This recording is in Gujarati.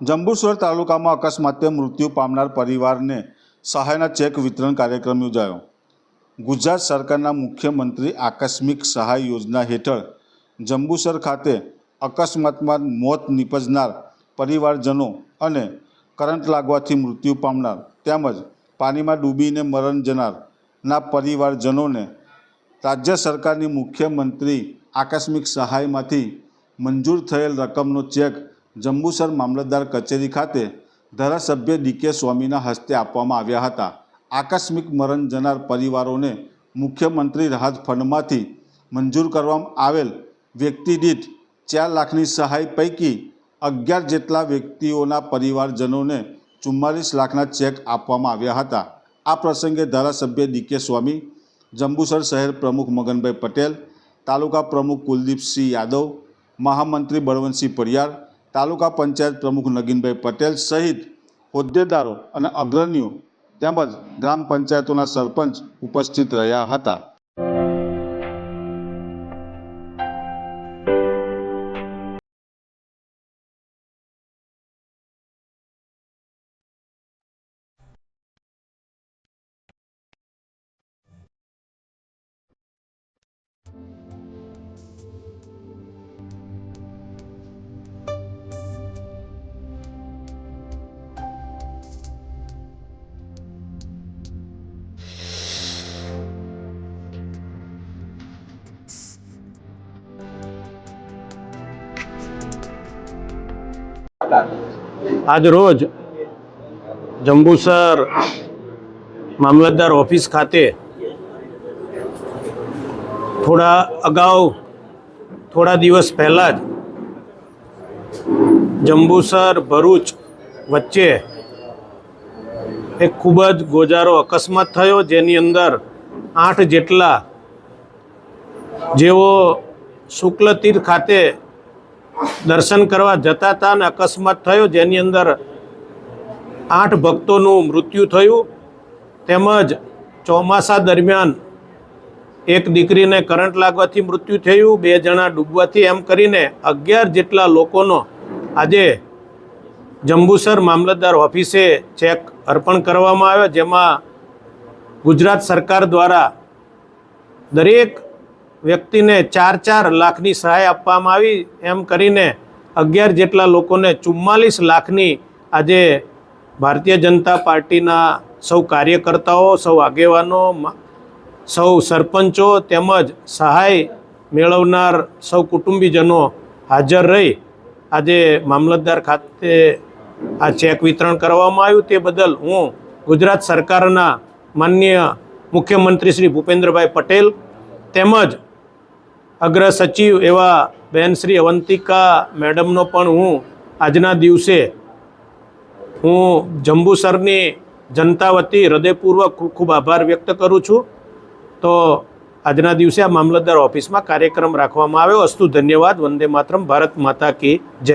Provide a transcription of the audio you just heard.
જંબુસર તાલુકામાં અકસ્માતે મૃત્યુ પામનાર પરિવારને સહાયના ચેક વિતરણ કાર્યક્રમ યોજાયો. ગુજરાત સરકારના મુખ્યમંત્રી આકસ્મિક સહાય યોજના હેઠળ જંબુસર ખાતે અકસ્માતમાં મોત નિપજનાર પરિવારજનો અને કરંટ લાગવાથી મૃત્યુ પામનાર તેમજ પાણીમાં ડૂબીને મરણ જનારના પરિવારજનોને રાજ્ય સરકારની મુખ્યમંત્રી આકસ્મિક સહાયમાંથી મંજૂર થયેલ રકમનો ચેક જંબુસર મામલતદાર કચેરી ખાતે ધારાસભ્ય ડીકે સ્વામીના હસ્તે આપવામાં આવ્યા હતા. આકસ્મિક મરણ જનાર પરિવારોને મુખ્યમંત્રી રાહત ફંડમાંથી મંજૂર કરવામાં આવેલ વ્યક્તિ દીઠ ચાર લાખની સહાય પૈકી અગિયાર જેટલા વ્યક્તિઓના પરિવારજનોને ચુમ્માલીસ લાખના ચેક આપવામાં આવ્યા હતા. આ પ્રસંગે ધારાસભ્ય ડીકે સ્વામી, જંબુસર શહેર પ્રમુખ મગનભાઈ પટેલ, તાલુકા પ્રમુખ કુલદીપસિંહ યાદવ, મહામંત્રી બળવંતસિંહ પરિયાર તાલુકા પંચાયત પ્રમુખ નગીનભાઈ પટેલ સહિત હોદ્દેદારો અને અગ્રણીઓ તેમજ ગ્રામ પંચાયતોના સરપંચ ઉપસ્થિત રહ્યા હતા. આજ રોજ જંબુસર મામલતદાર ઓફિસ ખાતે થોડા અગાઉ, થોડા દિવસ પહેલાં જ જંબુસર ભરૂચ વચ્ચે એક ખૂબ જ ગોજારો અકસ્માત થયો, જેની અંદર આઠ જેટલા જેઓ શુક્લતીર્થ ખાતે દર્શન કરવા જતા હતા અને અકસ્માત થયો, જેની અંદર આઠ ભક્તોનું મૃત્યુ થયું. તેમજ ચોમાસા દરમિયાન એક દીકરીને કરંટ લાગવાથી મૃત્યુ થયું, બે જણા ડૂબવાથી એમ કરીને અગિયાર જેટલા લોકોનો આજે જંબુસર મામલતદાર ઓફિસે ચેક અર્પણ કરવામાં આવ્યો, જેમાં ગુજરાત સરકાર દ્વારા દરેક વ્યક્તિને ચાર ચાર લાખની સહાય આપવામાં આવી. એમ કરીને અગિયાર જેટલા લોકોને ચુમ્માલીસ લાખની આજે ભારતીય જનતા પાર્ટીના સૌ કાર્યકર્તાઓ, સૌ આગેવાનો સૌ સરપંચો તેમજ સહાય મેળવનાર સૌ કુટુંબીજનો હાજર રહી. આજે મામલતદાર ખાતે આ ચેક વિતરણ કરવામાં આવ્યું. તે બદલ હું ગુજરાત સરકારના માન્ય મુખ્યમંત્રી શ્રી ભૂપેન્દ્રભાઈ પટેલ તેમજ અગ્ર સચિવ એવા બહેન શ્રી અવંતિકા મેડમનો પણ હું આજના દિવસે હું જંબુસરની જનતા વતી હૃદયપૂર્વક ખૂબ ખૂબ આભાર વ્યક્ત કરું છું. તો આજના દિવસે આ મામલતદાર ઓફિસમાં કાર્યક્રમ રાખવામાં આવ્યો. અસ્તુ ધન્યવાદ. વંદે માતરમ. ભારત માતા કી જય.